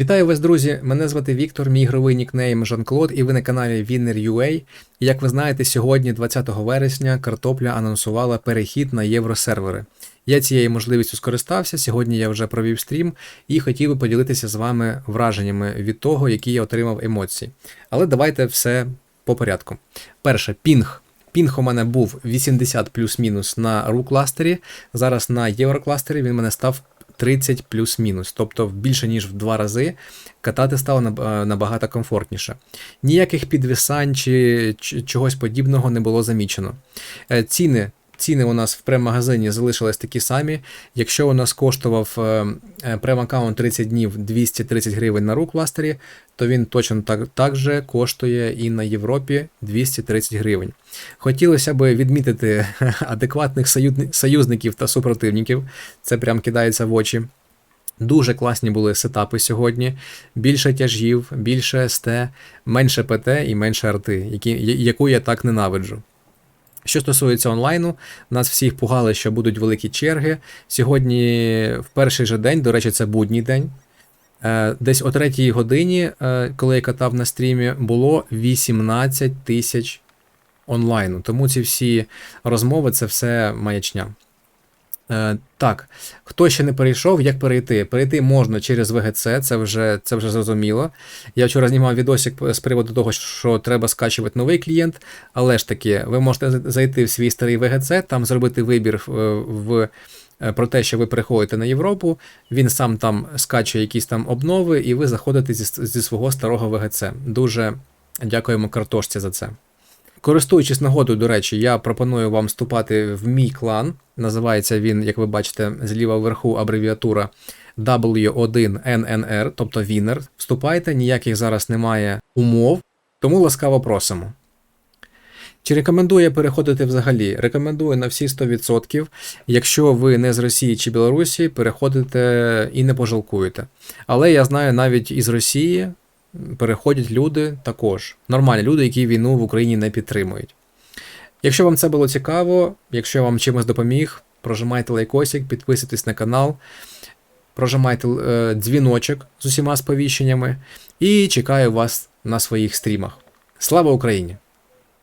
Вітаю вас, друзі! Мене звати Віктор, мій ігровий нікнейм Жан-Клод, і ви на каналі Winner.ua. Як ви знаєте, сьогодні, 20 вересня, картопля анонсувала перехід на євросервери. Я цією можливістю скористався. Сьогодні я вже провів стрім і хотів би поділитися з вами враженнями від того, які я отримав емоції. Але давайте все по порядку. Перше, пінг. Пінг у мене був 80 плюс-мінус на ру кластері. Зараз на єврокластері він мене став 30 плюс-мінус, тобто більше ніж в два рази катати стало е, набагато комфортніше. Ніяких підвисань чи чогось подібного не було замічено. Е, Ціни. Ціни у нас в прем-магазині залишились такі самі. Якщо у нас коштував е, е, прем-аккаунт 30 днів 230 гривень на ру кластері, то він точно так, так же коштує і на Європі 230 гривень. Хотілося б відмітити адекватних союзників та супротивників. Це прям кидається в очі. Дуже класні були сетапи сьогодні. Більше тяжів, більше СТ, менше ПТ і менше арти, які, яку я так ненавиджу. Що стосується онлайну, нас всіх пугали, що будуть великі черги. Сьогодні, в перший же день, до речі, це будній день. е, Десь о третій годині, е, коли я катав на стрімі, було 18 тисяч онлайну. Тому ці всі розмови це все маячня. Е, так, хто ще не перейшов, як перейти? Перейти можна через VGC, це вже, це вже зрозуміло. Я вчора знімав відосик з приводу того, що треба скачувати новий клієнт, але ж таки, ви можете зайти в свій старий VGC, там зробити вибір в, в е, про те, що ви переходите на Європу, він сам там скачує якісь там обнови, і ви заходите зі, зі свого старого VGC. Дуже дякуємо картошці за це. Користуючись нагодою, до речі, я пропоную вам вступати в мій клан. Називається він, як ви бачите, зліва вверху абревіатура W1NNR, тобто Winner. Вступайте, ніяких зараз немає умов, тому ласкаво просимо. Чи рекомендую я переходити взагалі? Рекомендую на всі 100%. Якщо ви не з Росії чи Білорусі, переходите і не пожалкуєте. Але я знаю навіть із Росії переходять люди також. Нормальні люди, які війну в Україні не підтримують. Якщо вам це було цікаво, якщо я вам чимось допоміг, прожимайте лайкосик, підписуйтесь на канал, прожимайте е, дзвіночок з усіма сповіщеннями і чекаю вас на своїх стрімах. Слава Україні!